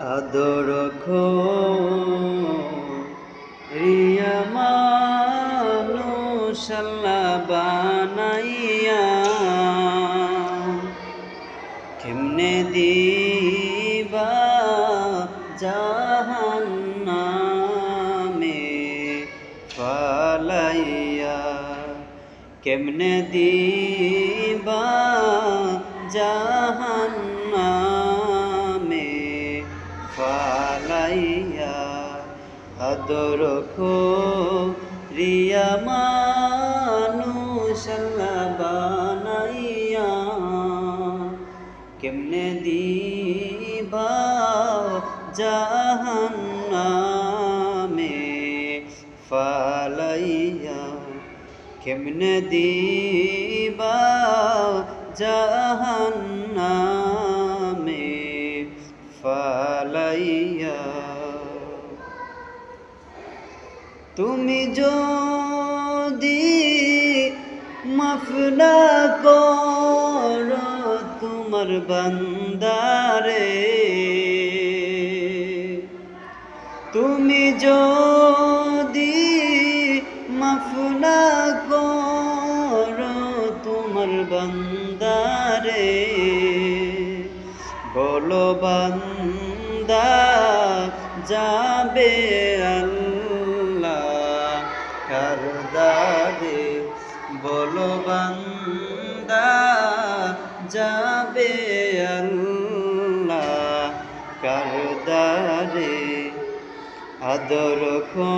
আদর রিয়া মানুষ আল্লাহ বানাইয়া কেমনে দিবা জাহান্নামে ফালাইয়া কেমনে দিবা জাহান্নামে ফালাইয়া আদর খো রিয়া মানুষ বানাইয়া কেমনে দিবা জাহান্নামে ফালাইয়া? কেমনে দিবা জাহান্নামে? ফালাইয়া তুমি যদি মাফনা কর তোমার বান্দারে, তুমি যদি মাফনা কর তোমার বান্দারে, বলো বান্দা যাবে কারদারে বলো যাবে কারদারে আদর খো